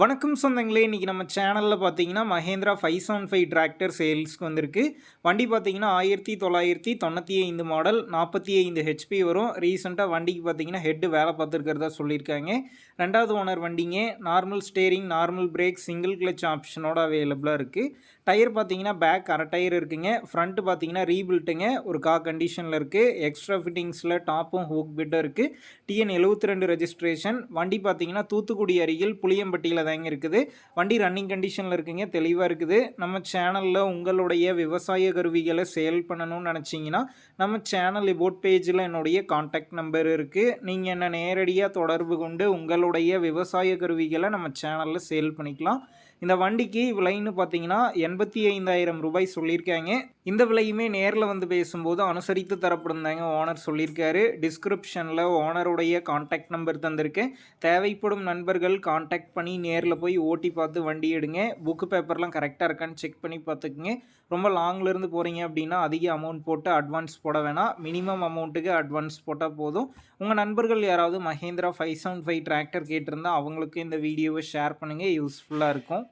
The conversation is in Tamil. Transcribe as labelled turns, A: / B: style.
A: வணக்கம் சொந்தங்களே இன்றைக்கி நம்ம சேனலில் பார்த்தீங்கன்னா Mahindra five seven five tractor சேல்ஸ்க்கு வந்திருக்கு. வண்டி பார்த்தீங்கன்னா ஆயிரத்தி தொள்ளாயிரத்தி தொண்ணூற்றி ஐந்து மாடல் நாற்பத்தி ஐந்து ஹெச்பி வரும். ரீசெண்டாக வண்டிக்கு பார்த்தீங்கன்னா ஹெட்டு வேலை பார்த்துருக்கிறதா சொல்லியிருக்காங்க. ரெண்டாவது ஓனர் வண்டிங்க normal steering normal brake single clutch ஆப்ஷனோட அவைலபிளாக இருக்குது டயர் பார்த்தீங்கன்னா பேக் அரை டயர் இருக்குங்க. ஃப்ரண்ட்டு பார்த்தீங்கன்னா ரீபில்ட்டுங்க ஒரு கா கண்டிஷனில் இருக்குது எக்ஸ்ட்ரா ஃபிட்டிங்ஸில் டாப்பும் ஹூக் பிட்டும் இருக்குது டிஎன் எழுபத்தி ரெண்டு ரெஜிஸ்ட்ரேஷன் வண்டி பார்த்தீங்கன்னா தூத்துக்குடி அருகில் புளியம்பட்டியில் தாங்க இருக்குது. வண்டி ரன்னிங் கண்டிஷனில் இருக்குங்க தெளிவாக இருக்குது. நம்ம சேனலில் உங்களுடைய விவசாய கருவிகளை சேல் பண்ணணும்னு நினச்சிங்கன்னா நம்ம சேனல் போட் பேஜில் என்னுடைய காண்டாக்ட் நம்பர் இருக்குது நீங்கள் என்ன நேரடியாக தொடர்பு கொண்டு உங்களுடைய விவசாய கருவிகளை நம்ம சேனலில் சேல் பண்ணிக்கலாம். இந்த வண்டிக்கு விலைன்னு பார்த்தீங்கன்னா எண்பத்தி ஐந்தாயிரம் ரூபாய் சொல்லியிருக்காங்க. இந்த விலையுமே நேரில் வந்து பேசும்போது அனுசரித்து தரப்படும் தாங்க ஓனர் சொல்லியிருக்காரு. டிஸ்கிரிப்ஷனில் ஓனருடைய காண்டாக்ட் நம்பர் தந்திருக்கேன். தேவைப்படும் நண்பர்கள் காண்டாக்ட் பண்ணி நேரில் போய் ஓட்டி பார்த்து வண்டி எடுங்க. புக்கு பேப்பர்லாம் கரெக்டாக இருக்கான்னு செக் பண்ணி பார்த்துக்குங்க. ரொம்ப லாங்லேருந்து போகிறீங்க அப்படின்னா அதிக அமௌண்ட் போட்டு அட்வான்ஸ் போட வேணாம். மினிமம் அமௌண்ட்டுக்கு அட்வான்ஸ் போட்டால் போதும். உங்கள் நண்பர்கள் யாராவது Mahindra five seven five tractor கேட்டிருந்தா அவங்களுக்கு இந்த வீடியோவை ஷேர் பண்ணுங்கள் யூஸ்ஃபுல்லாக இருக்கும்.